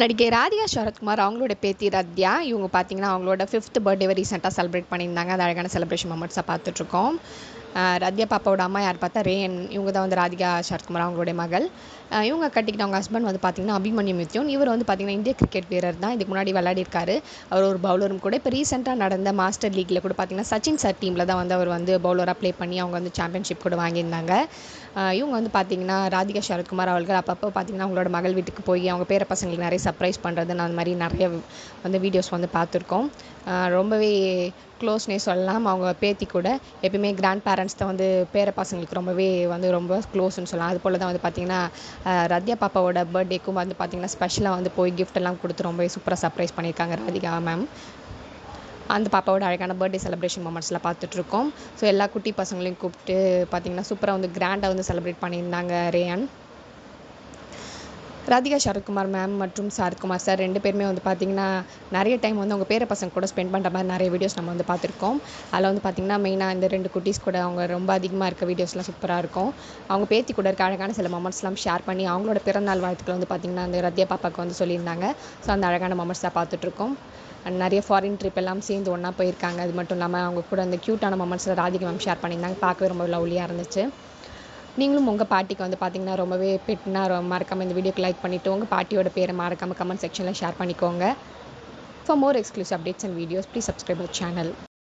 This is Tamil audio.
நடிகை ராதிகா சரத்குமார் அவங்களோட பேத்தி ரத்யா இவங்க பார்த்தீங்கன்னா அவங்களோட ஃபிஃப்த் பர்த்டே ரீசெண்டாக செலிப்ரேட் பண்ணியிருந்தாங்க. அது அழகான செலிப்ரேஷன் மொமெண்ட்ஸாக பார்த்துட்ருக்கோம் ரத்யா பாப்பாவோட அம்மா யார் பார்த்தா ரேன் இவங்க தான் வந்து ராதிகா சரத்குமார் அவங்களுடைய மகள். இவங்க கட்டிக்கிட்ட அவங்க ஹஸ்பண்ட் வந்து பார்த்தீங்கன்னா அபிமன்யு மித்யோன் இவர் வந்து பார்த்தீங்கன்னா இந்திய கிரிக்கெட் வீரர் தான். இதுக்கு முன்னாடி விளையாடிருக்காரு. அவர் ஒரு பவுலரும் கூட. இப்போ ரீசெண்டாக நடந்த மாஸ்டர் லீக்கில் கூட பார்த்தீங்கன்னா சச்சின் சார் டீமில் தான் வந்து அவர் வந்து பவுலராக ப்ளே பண்ணி அவங்க வந்து சாம்பியன்ஷிப் கூட வாங்கியிருந்தாங்க. இவங்க வந்து பார்த்திங்கன்னா ராதிகா சரத்குமார் அவர்கள் அப்பப்போ பார்த்தீங்கன்னா அவங்களோட மகள் வீட்டுக்கு போய் அவங்க பேர பசங்களுக்கு நிறைய சர்ப்ரைஸ் பண்ணுறது அந்த மாதிரி நிறைய வந்து வீடியோஸ் வந்து பார்த்துருக்கோம். ரொம்பவே க்ளோஸ்னே சொல்லலாம் அவங்க பேத்தி கூட எப்பயுமே கிராண்ட் பேரண்ட்ஸ் தான் வந்து பேர பசங்களுக்கு ரொம்பவே வந்து ரொம்ப க்ளோஸ்னு சொல்லலாம். அது போல் தான் வந்து பார்த்தீங்கன்னா ரத்யா பாப்பாவோட பர்த்டேக்கும் வந்து பார்த்தீங்கன்னா ஸ்பெஷலாக வந்து போய் கிஃப்ட் எல்லாம் கொடுத்து ரொம்பவே சூப்பராக சர்ப்ரைஸ் பண்ணியிருக்காங்க ராதிகா மேம் அந்த பாப்பாவோட அழகான பர்த்டே செலிப்ரேஷன் மூமெண்ட்ஸ்லாம் பார்த்துட்ருக்கோம் ஸோ எல்லா குட்டி பசங்களையும் கூப்பிட்டு பார்த்தீங்கன்னா சூப்பராக வந்து கிராண்டாக வந்து செலிப்ரேட் பண்ணியிருந்தாங்க ரேயான். ராதிகா சரத்குமார் மேம் மற்றும் சரத்குமார் சார் ரெண்டு பேருமே வந்து பார்த்தீங்கன்னா நிறைய டைம் வந்து அவங்க பேர பசங்க கூட ஸ்பெண்ட் பண்ணுற மாதிரி நிறைய வீடியோஸ் நம்ம வந்து பார்த்துருக்கோம் அதில் வந்து பார்த்தீங்கன்னா மெயினாக இந்த ரெண்டு குட்டீஸ் கூட அவங்க ரொம்ப அதிகமாக இருக்க வீடியோஸ்லாம் சூப்பராக இருக்கும். அவங்க பேத்தி கூட இருக்க அழகான சில மொமெண்ட்ஸ்லாம் ஷேர் பண்ணி அவங்களோட பிறந்தநாள் வாழ்த்துக்கள் வந்து பார்த்தீங்கன்னா அந்த ரத்யா பாப்பாவுக்கு வந்து சொல்லியிருந்தாங்க. ஸோ அந்த அழகான மொமெண்ட்ஸாக பார்த்துட்ருக்கோம் அண்ட் நிறைய ஃபாரின் ட்ரிப் எல்லாம் சேர்ந்து ஒன்றா போயிருக்காங்க. அது மட்டும் இல்லாமல் அவங்க கூட அந்த க்யூட்டான மொமெண்ட்ஸில் ராதிகா மேம் ஷேர் பண்ணியிருந்தாங்க. பார்க்கவே ரொம்ப லவ்லியாக இருந்துச்சு. நீங்களும் உங்கள் பாட்டிக்கு வந்து பார்த்தீங்கன்னா ரொம்பவே பெட்னா மறக்காமல் இந்த வீடியோக்கு லைக் பண்ணிவிட்டு உங்கள் பாட்டியோட பேரை மறக்காமல் கமெண்ட் செக்ஷனில் ஷேர் பண்ணிக்கோங்க. For more exclusive updates and videos please subscribe our channel